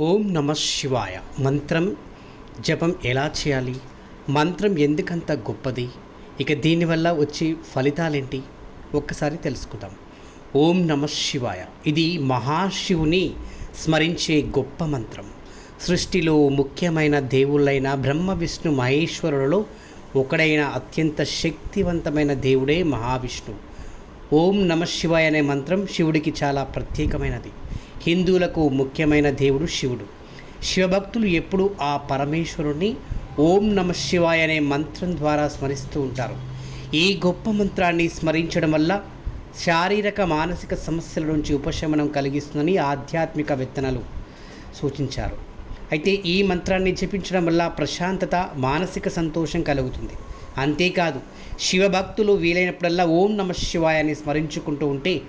ఓం నమ శివాయ. మంత్రం జపం ఎలా చేయాలి? మంత్రం ఎందుకంత గొప్పది? ఇక దీనివల్ల వచ్చే ఫలితాలేంటి? ఒక్కసారి తెలుసుకుందాం. ఓం నమ శివాయ. ఇది మహాశివుని స్మరించే గొప్ప మంత్రం. సృష్టిలో ముఖ్యమైన దేవుళ్ళైన బ్రహ్మ విష్ణు మహేశ్వరులలో ఒకడైన అత్యంత శక్తివంతమైన దేవుడే మహావిష్ణువు. ఓం నమ శివాయ అనే మంత్రం శివుడికి చాలా ప్రత్యేకమైనది. హిందువులకు ముఖ్యమైన దేవుడు శివుడు. శివభక్తులు ఎప్పుడూ ఆ పరమేశ్వరుణ్ణి ఓం నమ శివాయ అనే మంత్రం ద్వారా స్మరిస్తూ ఉంటారు. ఈ గొప్ప మంత్రాన్ని స్మరించడం వల్ల శారీరక మానసిక సమస్యల నుంచి ఉపశమనం కలిగిస్తుందని ఆధ్యాత్మిక విత్తనాలు సూచించారు. అయితే ఈ మంత్రాన్ని జపించడం వల్ల ప్రశాంతత మానసిక సంతోషం కలుగుతుంది. అంతేకాదు శివభక్తులు వీలైనప్పుడల్లా ఓం నమ శివాయ అని స్మరించుకుంటూ ఉంటే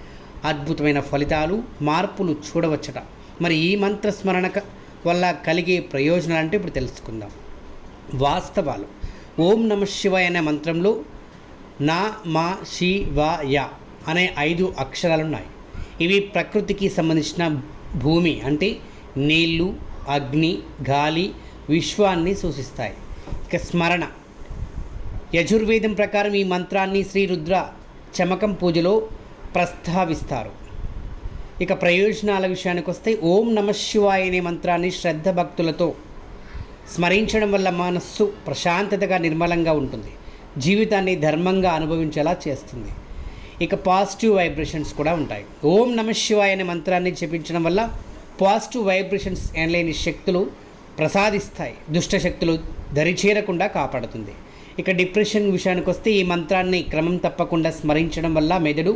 అద్భుతమైన ఫలితాలు మార్పులు చూడవచ్చట. మరి ఈ మంత్ర స్మరణ వల్ల కలిగే ప్రయోజనాలు అంటే ఇప్పుడు తెలుసుకుందాం. వాస్తవాలు. ఓం నమ శివాయ అనే మంత్రంలో నా మా శి వా యా అనే ఐదు అక్షరాలు ఉన్నాయి ఇవి ప్రకృతికి సంబంధించిన భూమి అంటే నీళ్ళు అగ్ని గాలి విశ్వాన్ని సూచిస్తాయి. ఇక స్మరణ. యజుర్వేదం ప్రకారం ఈ మంత్రాన్ని శ్రీ రుద్ర చమకం పూజలో ప్రస్తావిస్తారు. ఇక ప్రయోజనాల విషయానికి వస్తే ఓం నమ శివాయ అనే మంత్రాన్ని శ్రద్ధ భక్తులతో స్మరించడం వల్ల మనస్సు ప్రశాంతతగా నిర్మలంగా ఉంటుంది. జీవితాన్ని ధర్మంగా అనుభవించేలా చేస్తుంది. ఇక పాజిటివ్ వైబ్రేషన్స్ కూడా ఉంటాయి. ఓం నమ శివాయ అనే మంత్రాన్ని జపించడం వల్ల పాజిటివ్ వైబ్రేషన్స్ అనలేని శక్తులు ప్రసాదిస్తాయి. దుష్ట శక్తులు దరిచేరకుండా కాపాడుతుంది. ఇక డిప్రెషన్ విషయానికి వస్తే ఈ మంత్రాన్ని క్రమం తప్పకుండా స్మరించడం వల్ల మెదడు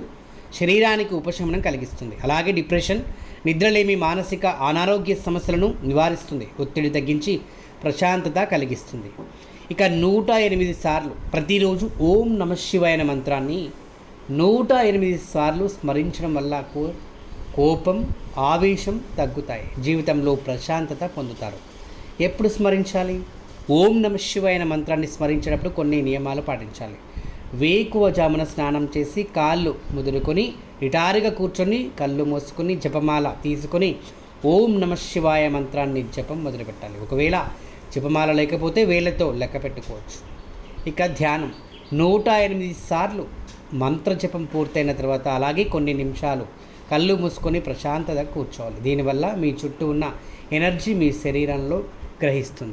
శరీరానికి ఉపశమనం కలిగిస్తుంది. అలాగే డిప్రెషన్ నిద్రలేమి మానసిక అనారోగ్య సమస్యలను నివారిస్తుంది. ఒత్తిడి తగ్గించి ప్రశాంతత కలిగిస్తుంది. ఇక నూట ఎనిమిది సార్లు ప్రతిరోజు ఓం నమ శివాయ మంత్రాన్ని నూట ఎనిమిది సార్లు స్మరించడం వల్ల కో- కోపం ఆవేశం తగ్గుతాయి. జీవితంలో ప్రశాంతత పొందుతారు. ఎప్పుడు స్మరించాలి? ఓం నమ శివాయ మంత్రాన్ని స్మరించేటప్పుడు కొన్ని నియమాలు పాటించాలి. వేకువజామున స్నానం చేసి కాళ్ళు ముదురుకొని నిటారుగా కూర్చొని కళ్ళు మూసుకొని జపమాల తీసుకొని ఓం నమ శివాయ మంత్రాన్ని జపం మొదలుపెట్టాలి. ఒకవేళ జపమాల లేకపోతే వేళ్ళతో లెక్క పెట్టుకోవచ్చు. ఇక ధ్యానం. నూట ఎనిమిది సార్లు మంత్ర జపం పూర్తయిన తర్వాత అలాగే కొన్ని నిమిషాలు కళ్ళు మూసుకొని ప్రశాంతత కూర్చోవాలి. దీనివల్ల మీ చుట్టూ ఉన్న ఎనర్జీ మీ శరీరంలో గ్రహిస్తుంది.